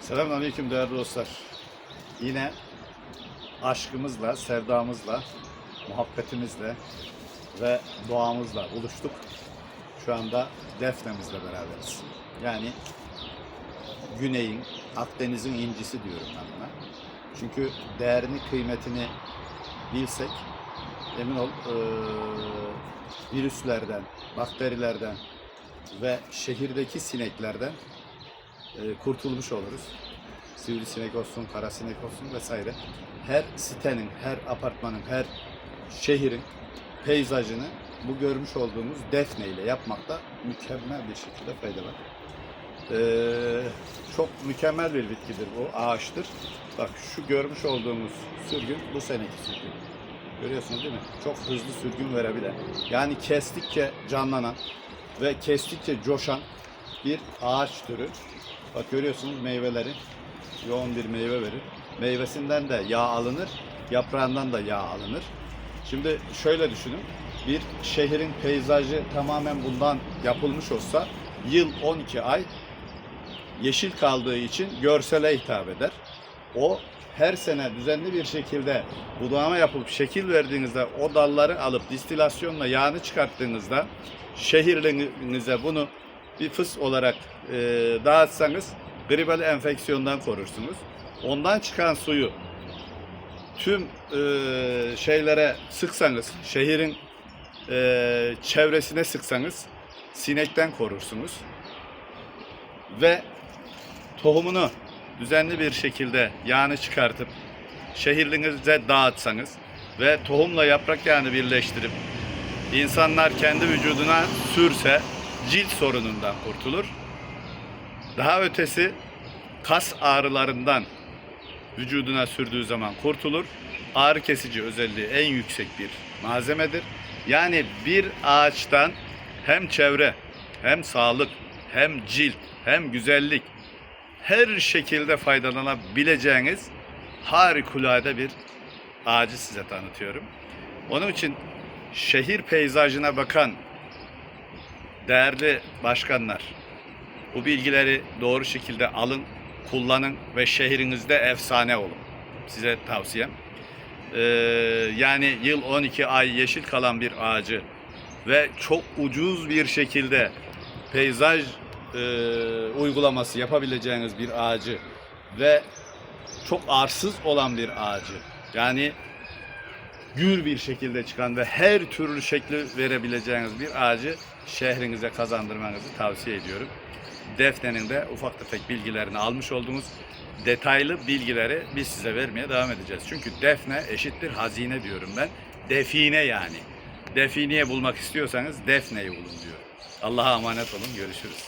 Selamünaleyküm değerli dostlar. Yine aşkımızla, sevdamızla, muhabbetimizle ve doğamızla buluştuk. Şu anda Defne'mizle beraberiz. Yani Güney'in, Akdeniz'in incisi diyorum ben buna. Çünkü değerini, kıymetini bilsek emin ol eee, virüslerden, bakterilerden ve şehirdeki sineklerden kurtulmuş oluruz. Sivrisinek olsun, kara sinek olsun vesaire. Her sitenin, her apartmanın, her şehrin peyzajını bu görmüş olduğumuz defne ile yapmakta mükemmel bir şekilde fayda var. Ee, çok mükemmel bir bitkidir bu, ağaçtır. Bak şu görmüş olduğumuz sürgün bu seneki sürgün. Görüyorsunuz değil mi? Çok hızlı sürgün verebilen. Yani kestikçe canlanan ve kestikçe coşan bir ağaç türü. Bak görüyorsunuz meyveleri yoğun bir meyve verir. Meyvesinden de yağ alınır, yaprağından da yağ alınır. Şimdi şöyle düşünün. Bir şehrin peyzajı tamamen bundan yapılmış olsa yıl 12 ay yeşil kaldığı için görsele hitap eder. O her sene düzenli bir şekilde budama yapıp şekil verdiğinizde o dalları alıp distilasyonla yağını çıkarttığınızda şehirlerinize bunu bir fıs olarak e, dağıtsanız gribal enfeksiyondan korursunuz. Ondan çıkan suyu tüm e, şeylere sıksanız, şehrin e, çevresine sıksanız sinekten korursunuz. Ve tohumunu düzenli bir şekilde yağını çıkartıp şehirlerinize dağıtsanız ve tohumla yaprak yağını birleştirip insanlar kendi vücuduna sürse cilt sorunundan kurtulur. Daha ötesi kas ağrılarından vücuduna sürdüğü zaman kurtulur. Ağrı kesici özelliği en yüksek bir malzemedir. Yani bir ağaçtan hem çevre, hem sağlık, hem cilt, hem güzellik her şekilde faydalanabileceğiniz harikulade bir ağacı size tanıtıyorum. Onun için şehir peyzajına bakan değerli başkanlar, bu bilgileri doğru şekilde alın, kullanın ve şehrinizde efsane olun. Size tavsiyem. Ee, yani yıl 12 ay yeşil kalan bir ağacı ve çok ucuz bir şekilde peyzaj e, uygulaması yapabileceğiniz bir ağacı ve çok arsız olan bir ağacı yani gür bir şekilde çıkan ve her türlü şekli verebileceğiniz bir ağacı şehrinize kazandırmanızı tavsiye ediyorum. Defne'nin de ufak tefek bilgilerini almış olduğumuz detaylı bilgileri biz size vermeye devam edeceğiz. Çünkü defne eşittir hazine diyorum ben. Define yani. Defineyi bulmak istiyorsanız defneyi bulun diyor. Allah'a emanet olun. Görüşürüz.